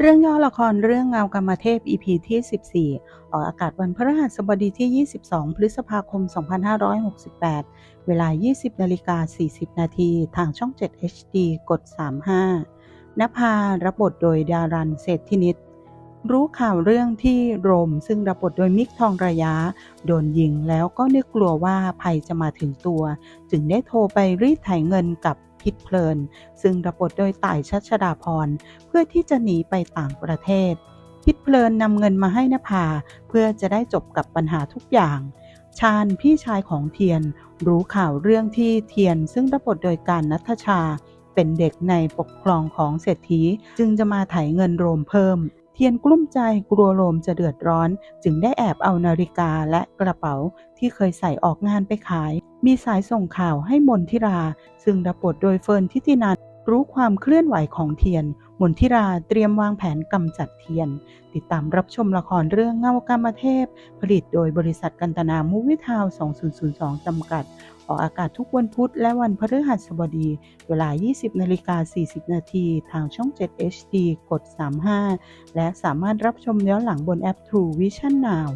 เรื่องย่อละครเรื่องเงากรรมเทพ EP ที่ 14 ออกอากาศวันพฤหัสบดีที่ 22 พฤษภาคม 2568 เวลา 20นาฬิกา40 นาทีทางช่อง 7 HD กด 35นภารับบทโดยดารันเศรษฐินิต รู้ข่าวเรื่องที่โรมซึ่งรับบทโดยมิกทองระยะ โดนยิงแล้วก็นึกกลัวว่าภัยจะมาถึงตัว จึงได้โทรไปรีดไถเงินกับ พิษเพลิน ซึ่งรับบทโดยต่ายชัชดาพร เพื่อที่จะหนีไปต่างประเทศพิษเพลินนำเงินมาให้นภา เพื่อจะได้จบกับปัญหาทุกอย่างชาญพี่ชายของเทียน รู้ข่าวเรื่องที่เทียน ซึ่งรับบทโดยการนัทชา เป็นเด็กในปกครองของเศรษฐี จึงจะมาไถเงินโรมเพิ่ม เทียนกลุ้มใจกลัวโลมจะเดือดร้อน จึงได้แอบเอานาฬิกาและกระเป๋าที่เคยใส่ออกงานไปขาย มีสายส่งข่าวให้มนทิรา ซึ่งรับบทโดยเฟิร์นทิตินันรู้ความเคลื่อนไหวของเทียน มนทิราเตรียมวางแผนกำจัดเทียน ติดตามรับชมละครเรื่องเงากรรมเทพ ผลิตโดยบริษัทกันตนามูวิทาว 2002 จำกัด ออกอากาศทุกวันพุธและวันพฤหัสบดี เวลา 20นาฬิกา40 นาทีทางช่อง 7 HD กด 35 และสามารถรับชมย้อนหลังบนแอป True Vision Now